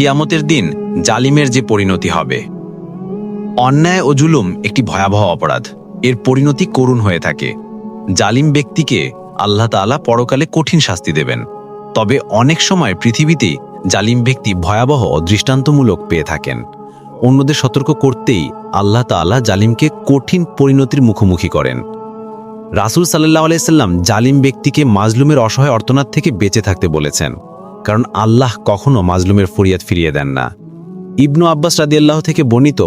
কিয়ামতের দিন জালিমের যে পরিণতি হবে। অন্যায় ও জুলুম একটি ভয়াবহ অপরাধ। এর পরিণতি করুণ হয়ে থাকে। জালিম ব্যক্তিকে আল্লাহ তাআলা পরকালে কঠিন শাস্তি দেবেন। তবে অনেক সময় পৃথিবীতে জালিম ব্যক্তি ভয়াবহ দৃষ্টান্তমূলক পেয়ে থাকেন। অন্যদের সতর্ক করতেই আল্লাহ তাআলা জালিমকে কঠিন পরিণতির মুখোমুখি করেন। রাসূল সাল্লাহ আলাইসাল্লাম জালিম ব্যক্তিকে মাজলুমের অসহায় অর্তনাদ থেকে বেঁচে থাকতে বলেছেন। কারণ আল্লাহ কখনো মাজলুমের ফরিয়াদ ফিরিয়ে দেন না। ইবনু আব্বাস রাদিয়াল্লাহ থেকে বর্ণিত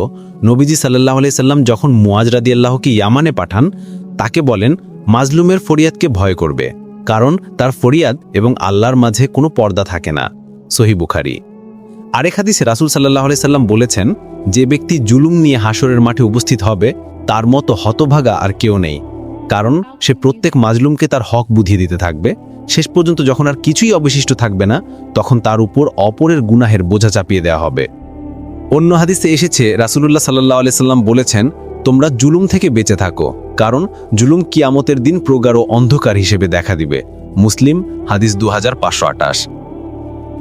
নবীজি সাল্লাহ আলাইসাল্লাম যখন মুয়াজ রাদিয়াল্লাহকে ইয়ামানে পাঠান, তাকে বলেন, মাজলুমের ফরিয়াদকে ভয় করবে, কারণ তার ফরিয়াদ এবং আল্লাহর মাঝে কোনো পর্দা থাকে না। সহি বুখারি। আরেক হাদিসে রাসূল সাল্লাহ আলাইসাল্লাম বলেছেন, যে ব্যক্তি জুলুম নিয়ে হাসরের মাঠে উপস্থিত হবে, তার মতো হতভাগা আর কেউ নেই। কারণ সে প্রত্যেক মাজলুমকে তার হক বুঝিয়ে দিতে থাকবে। শেষ পর্যন্ত যখন আর কিছুই অবশিষ্ট থাকবে না, তখন তার উপর অপরের গুনাহের বোঝা চাপিয়ে দেওয়া হবে। অন্য হাদিসে এসেছে, রাসূলুল্লাহ সাল্লাহ আলি সাল্লাম বলেছেন, তোমরা জুলুম থেকে বেঁচে থাকো, কারণ জুলুম কিয়ামতের দিন প্রগাঢ় অন্ধকার হিসেবে দেখা দিবে। মুসলিম, হাদিস দু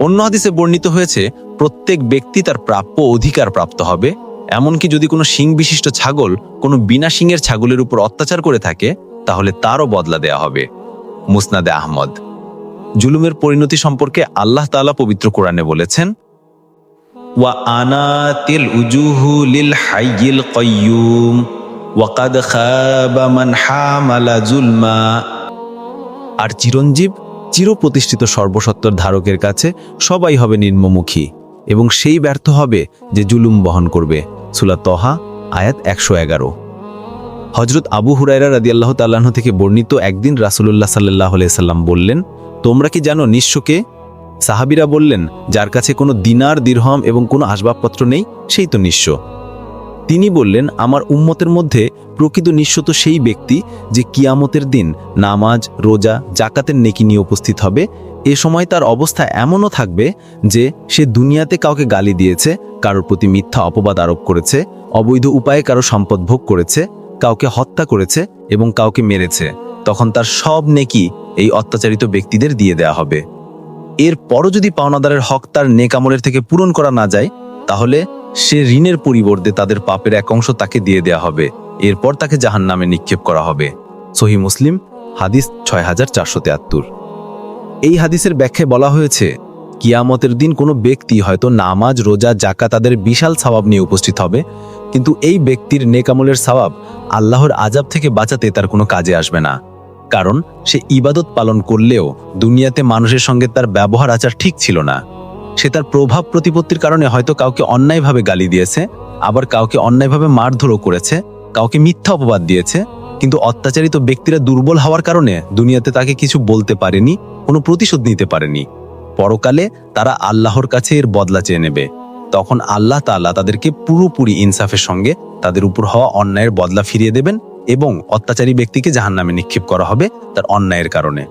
অন্য হাদিসে বর্ণিত হয়েছে, প্রত্যেক ব্যক্তি তার প্রাপ্য অধিকার প্রাপ্ত হবে এমনকি যদি কোনো শিং বিশিষ্ট ছাগল কোনো বিনা শিংয়ের ছাগলের উপর অত্যাচার করে থাকে, তাহলে তারও বদলা দেয়া হবে। মুসনাদে আহমদ। জুলুমের পরিণতি সম্পর্কে আল্লাহ তাআলা পবিত্র কোরআনে বলেছেন, ওয়া আনাতিল উজুহু লিল হাইয়িল কাইয়ুম ওয়াকাদ খাবা হামালা জুলমা। আর চিরঞ্জীব, চিরপ্রতিষ্ঠিত সর্বসত্তর ধারকের কাছে সবাই হবে নিম্নমুখী, এবং সেই ব্যর্থ হবে যে জুলুম বহন করবে। সুলা তহা, আয়াত একশো এগারো। হজরত আবু হুরাইরা রাদিয়াল্লাহ তাল্লাহ থেকে বর্ণিত একদিন রাসুলুল্লাহ সাল্লাহ সাল্লাম বললেন, তোমরা কি জানো নিঃস্বকে সাহাবিরা বললেন, যার কাছে কোনো দিনার দীর্হম এবং কোনো আসবাবপত্র নেই, সেই তো নিঃস্ব তিনি বললেন, আমার উম্মতের মধ্যে প্রকৃত নিঃস্ব তো সেই ব্যক্তি যে কিয়ামতের দিন নামাজ, রোজা জাকাতের নেকি নিয়ে উপস্থিত হবে, এ সময় তার অবস্থা এমনও থাকবে যে সে দুনিয়াতে কাউকে গালি দিয়েছে, কারোর প্রতি মিথ্যা অপবাদ আরোপ করেছে, অবৈধ উপায়ে কারও সম্পদ ভোগ করেছে, কাউকে হত্যা করেছে এবং কাউকে মেরেছে। তখন তার সব নেকি এই অত্যাচারিত ব্যক্তিদের দিয়ে দেয়া হবে। এরপরও যদি পাওনাদারের হক তার নেকামলের থেকে পূরণ করা না যায়, তাহলে সে ঋণের পরিবর্তে তাদের পাপের এক অংশ তাকে দিয়ে দেয়া হবে। এরপর তাকে জাহান নামে নিক্ষেপ করা হবে। সহি মুসলিম, হাদিস ছয় হাজার চারশো তেয়াত্তর। এই হাদিসের ব্যাখ্যায় বলা হয়েছে, কিয়ামতের দিন কোনো ব্যক্তি হয়তো নামাজ, রোজা জাকা তাদের বিশাল সওয়াব নিয়ে উপস্থিত হবে, কিন্তু এই ব্যক্তির নেকামলের সওয়াব আল্লাহর আজাব থেকে বাঁচাতে তার কোনো কাজে আসবে না। কারণ সে ইবাদত পালন করলেও দুনিয়াতে মানুষের সঙ্গে তার ব্যবহার আচার ঠিক ছিল না। সে তার প্রভাব প্রতিপত্তির কারণে হয়তো কাউকে অন্যায়ভাবে গালি দিয়েছে, আবার কাউকে অন্যায়ভাবে মারধরও করেছে, কাউকে মিথ্যা অপবাদ দিয়েছে, কিন্তু অত্যাচারিত ব্যক্তিরা দুর্বল হওয়ার কারণে দুনিয়াতে তাকে কিছু বলতে পারেনি, কোনো প্রতিশোধ নিতে পারেনি। পরকালে তারা আল্লাহর কাছে এর বদলা চেয়ে নেবে। তখন আল্লাহ তাআলা তাদেরকে পুরোপুরি ইনসাফের সঙ্গে তাদের উপর হওয়া অন্যায়ের বদলা ফিরিয়ে দেবেন এবং অত্যাচারী ব্যক্তিকে জাহান্নামে নিক্ষেপ করা হবে তার অন্যায়ের কারণে।